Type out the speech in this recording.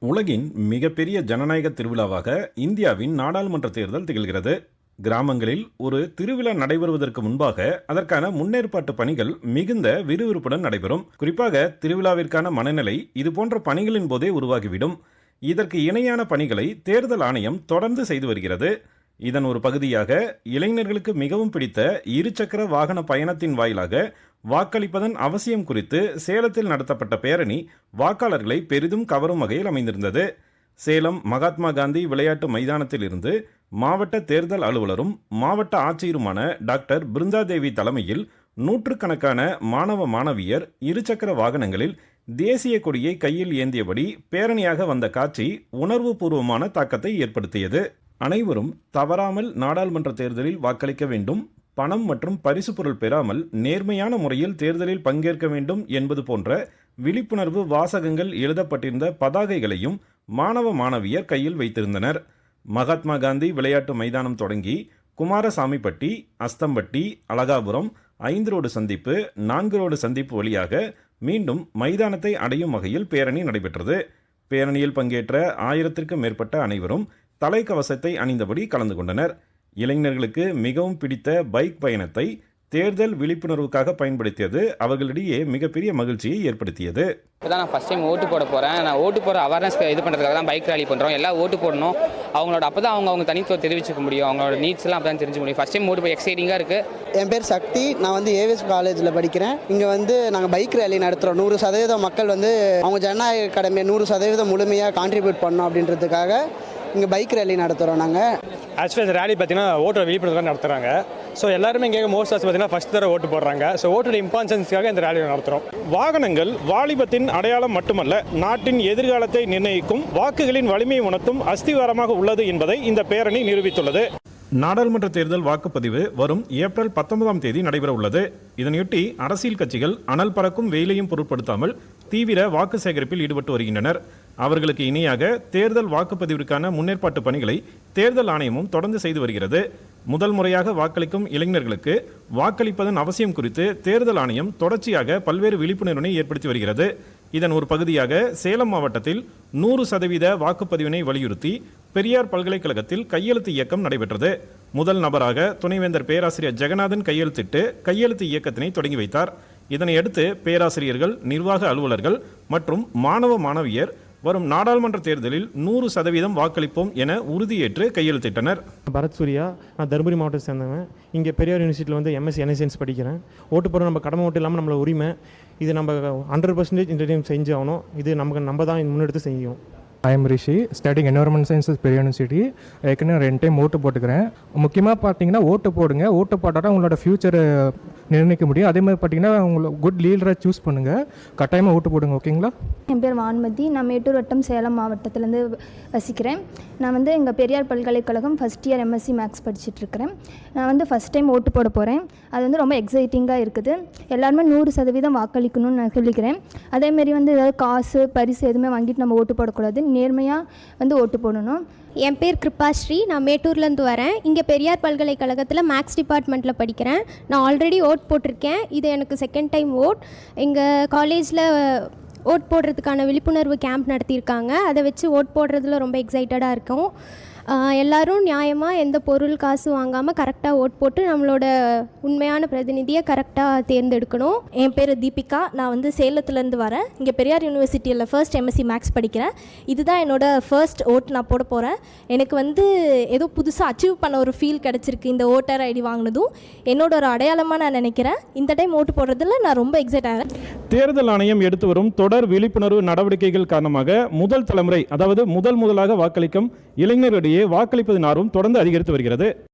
உலகின் மிகப்பெரிய ஜனநாயக திருவிழாவாக இந்தியாவின் நாடாளுமன்ற தேர்தல் திகழ்கிறது. கிராமங்களில் ஒரு திருவிழா நடைபெறுவதற்கு முன்பாக அதற்கான முன்னேற்பாட்டு பணிகள் மிகுந்த விறுவிறுப்புடன் நடைபெறும். குறிப்பாக திருவிழாவிற்கான மனநிலை இதுபோன்ற பணிகளின் போதே உருவாகிவிடும். இதற்கு இணையான பணிகளை தேர்தல் ஆணையம் தொடர்ந்து செய்து வருகிறது. இதன் ஒரு பகுதியாக இளைஞர்களுக்கு மிகவும் பிடித்த இருசக்கர வாகன பயணத்தின் வாயிலாக வாக்களிப்பதன் அவசியம் குறித்து சேலத்தில் நடத்தப்பட்ட பேரணி வாக்காளர்களை பெரிதும் கவரும் வகையில் அமைந்திருந்தது. சேலம் மகாத்மா காந்தி விளையாட்டு மைதானத்தில் இருந்து மாவட்ட தேர்தல் அலுவலரும் மாவட்ட ஆட்சியருமான டாக்டர் பிருந்தாதேவி தலைமையில் நூற்றுக்கணக்கான மாணவ மாணவியர் இருசக்கர வாகனங்களில் தேசிய கொடியை கையில் ஏந்தியபடி பேரணியாக வந்த காட்சி உணர்வுபூர்வமான தாக்கத்தை ஏற்படுத்தியது. அனைவரும் தவறாமல் நாடாளுமன்ற தேர்தலில் வாக்களிக்க வேண்டும் பணம் மற்றும் பரிசு பொருள் பெறாமல் நேர்மையான முறையில் தேர்தலில் பங்கேற்க வேண்டும் என்பது போன்ற விழிப்புணர்வு வாசகங்கள் எழுதப்பட்டிருந்த பதாகைகளையும் மாணவ மாணவியர் கையில் வைத்திருந்தனர். மகாத்மா காந்தி விளையாட்டு மைதானம் தொடங்கி குமாரசாமிப்பட்டி அஸ்தம்பட்டி அலகாபுரம் ஐந்து ரோடு சந்திப்பு நான்கு ரோடு சந்திப்பு வழியாக மீண்டும் மைதானத்தை அடையும் வகையில் பேரணி நடைபெற்றது. பேரணியில் பங்கேற்ற ஆயிரத்திற்கும் மேற்பட்ட அனைவரும் தலைக்கவசத்தை அணிந்தபடி கலந்து கொண்டனர். இளைஞர்களுக்கு மிகவும் பிடித்த பைக் பயணத்தை தேர்தல் விழிப்புணர்வுக்காக பயன்படுத்தியது அவர்களிடையே மிகப்பெரிய மகிழ்ச்சியை ஏற்படுத்தியது. இப்போ தான் நான் ஃபஸ்ட் டைம் ஓட்டு போட போகிறேன் நான் ஓட்டு போகிற அவேர்னஸ் இது பண்ணுறதுக்காக தான் பைக் ரேலி பண்ணுறோம் எல்லாம் ஓட்டு போடணும். அவங்களோட அப்போ தான் அவங்க அவங்க தனித்துவம் தெரிவிச்சுக்க முடியும். அவங்களோட நீட்ஸ் எல்லாம் அப்போ தான் தெரிஞ்சுக்க முடியும். ஃபஸ்ட் டைம் ஓட்டு போய் எக்ஸைட்டிங்காக இருக்குது என் பேர் சக்தி. நான் வந்து ஏவிஎஸ் காலேஜில் படிக்கிறேன். இங்கே வந்து நாங்கள் பைக் ரேலி நடத்துகிறோம் நூறு சதவீதம் மக்கள் வந்து அவங்க ஜனநாயக கடமையை நூறு சதவீதம் முழுமையாக கான்ட்ரிபியூட் பண்ணோம் அப்படின்றதுக்காக இங்கே பைக் ரேலி நடத்துகிறோம் நாங்கள் ஆக்சுவலி இந்த ரேலி பார்த்தீங்கன்னா ஓட்டோட விழிப்புணர்வு நடத்துகிறாங்க ஸோ எல்லாருமே இங்கே மோஸ்ட் பார்த்தீங்கன்னா ஃபஸ்ட் தடவை ஓட்டு போடுறாங்க. ஸோ ஓட்டோட இம்பார்ட்டன்ஸ்க்காக இந்த ரேலி நடத்துகிறோம் வாகனங்கள் வாலிபத்தின் அடையாளம் மட்டுமல்ல நாட்டின் எதிர்காலத்தை நிர்ணயிக்கும் வாக்குகளின் வலிமையை உணர்த்தும் அஸ்திவாரமாக உள்ளது என்பதை இந்த பேரணி நிரூபித்துள்ளது. நாடாளுமன்ற தேர்தல் வாக்குப்பதிவு வரும் ஏப்ரல் பத்தொன்பதாம் தேதி நடைபெற உள்ளது இதனையொட்டி அரசியல் கட்சிகள் அனல் பறக்கும் வெயிலையும் பொருட்படுத்தாமல் தீவிர வாக்கு சேகரிப்பில் ஈடுபட்டு வருகின்றனர். அவர்களுக்கு இணையாக தேர்தல் வாக்குப்பதிவிற்கான முன்னேற்பாட்டு பணிகளை தேர்தல் ஆணையமும் தொடர்ந்து செய்து வருகிறது. முதல் முறையாக வாக்களிக்கும் இளைஞர்களுக்கு வாக்களிப்பதன் அவசியம் குறித்து தேர்தல் ஆணையம் தொடர்ச்சியாக பல்வேறு விழிப்புணர்வினை ஏற்படுத்தி வருகிறது. இதன் ஒரு பகுதியாக சேலம் மாவட்டத்தில் நூறு சதவீத வாக்குப்பதிவினை வலியுறுத்தி பெரியார் பல்கலைக்கழகத்தில் கையெழுத்து இயக்கம் நடைபெற்றது. முதல் நபராக துணைவேந்தர் பேராசிரியர் ஜெகநாதன் கையெழுத்திட்டு கையெழுத்து இயக்கத்தினை தொடங்கி வைத்தார். இதனையடுத்து பேராசிரியர்கள் நிர்வாக அலுவலர்கள் மற்றும் மாணவ மாணவியர் வரும் நாடாளுமன்ற தேர்தலில் நூறு சதவீதம் வாக்களிப்போம் என உறுதியேற்று கையெழுத்திட்டனர். பரத் சூர்யா நான் தருமபுரி மாவட்டத்தை சேர்ந்தவன். இங்கே பெரியார் யூனிவர்சிட்டியில் வந்து எம்எஸ்சி என்எஸ்என்ஸ் படிக்கிறேன். ஓட்டு போகிற நம்ம கடமை மட்டும் இல்லாமல் நம்மளோட உரிமை இது நம்ம ஹண்ட்ரட் பர்சன்டேஜ் இந்த டைம் செஞ்சு ஆகணும். இது நமக்கு நம்ம தான் முன்னெடுத்து செய்யும் I am Rishi studying environment sciences பெரிய யூனிவர்சிட்டி ஏற்கனவே ரெண்டு டைம் ஓட்டு போட்டுக்கிறேன். முக்கியமாக பார்த்தீங்கன்னா ஓட்டு போடுங்க. ஓட்டு போட்டால் உங்களோட ஃப்யூச்சரை நிர்ணயிக்க முடியும். அதே மாதிரி பார்த்தீங்கன்னா உங்களை குட் லீடராக சூஸ் பண்ணுங்கள் கட்டாயமாக ஓட்டு போடுங்க ஓகேங்களா? என் பேர் வான்மதி. நான் மேட்டூர் வட்டம் சேலம் மாவட்டத்திலேருந்து வசிக்கிறேன். நான் வந்து எங்கள் பெரியார் பல்கலைக்கழகம் ஃபஸ்ட் இயர் எம்எஸ்சி மேக்ஸ் படிச்சுட்டு இருக்கிறேன். நான் வந்து ஃபஸ்ட் டைம் ஓட்டு போட போகிறேன் அது வந்து ரொம்ப எக்ஸைட்டிங்காக இருக்குது. எல்லாருமே நூறு சதவீதம் வாக்களிக்கணும்னு நான் சொல்லிக்கிறேன். அதேமாரி வந்து ஏதாவது காசு பரிசு எதுவுமே வாங்கிட்டு நம்ம ஓட்டு போடக்கூடாது. நேர்மையாக வந்து ஓட்டு போடணும். என் பேர் கிருபாஸ்ரீ நான் மேட்டூர்லேருந்து வரேன். இங்கே பெரியார் பல்கலைக்கழகத்தில் மேக்ஸ் டிபார்ட்மெண்ட்டில் படிக்கிறேன். நான் ஆல்ரெடி ஓட் போட்டிருக்கேன். இது எனக்கு செகண்ட் டைம் ஓட். எங்கள் காலேஜில் ஓட் போடுறதுக்கான விழிப்புணர்வு கேம்ப் நடத்தியிருக்காங்க. அதை வச்சு ஓட் போடுறதுல ரொம்ப எக்ஸைட்டடாக இருக்கும். எல்லாரும் நியாயமாக எந்த பொருள் காசு வாங்காமல் கரெக்டாக ஓட் போட்டு நம்மளோட உண்மையான பிரதிநிதியை கரெக்டாக தேர்ந்தெடுக்கணும். என் பேர் தீபிகா. நான் வந்து சேலத்துலேருந்து வரேன். இங்கே பெரியார் யூனிவர்சிட்டியில் ஃபர்ஸ்ட் எம்எஸ்சி மேக்ஸ் படிக்கிறேன். இதுதான் என்னோடய ஃபர்ஸ்ட் ஓட் நான் போட போகிறேன் எனக்கு வந்து ஏதோ புதுசாக அச்சீவ் பண்ண ஒரு ஃபீல் கிடச்சிருக்கு இந்த ஓட்டர் ஐடி வாங்கினதும். என்னோட ஒரு அடையாளமாக நான் நினைக்கிறேன். இந்த டைம் ஓட்டு போடுறதுல நான் ரொம்ப எக்ஸைட் ஆகிறேன் தேர்தல் ஆணையம் எடுத்து வரும் தொடர் விழிப்புணர்வு நடவடிக்கைகள் காரணமாக முதல் தலைமுறை அதாவது முதல் முதலாக வாக்களிக்கும் இளைஞர்களிடையே வாக்களிப்பதன் ஆர்வம் தொடர்ந்து அதிகரித்து வருகிறது.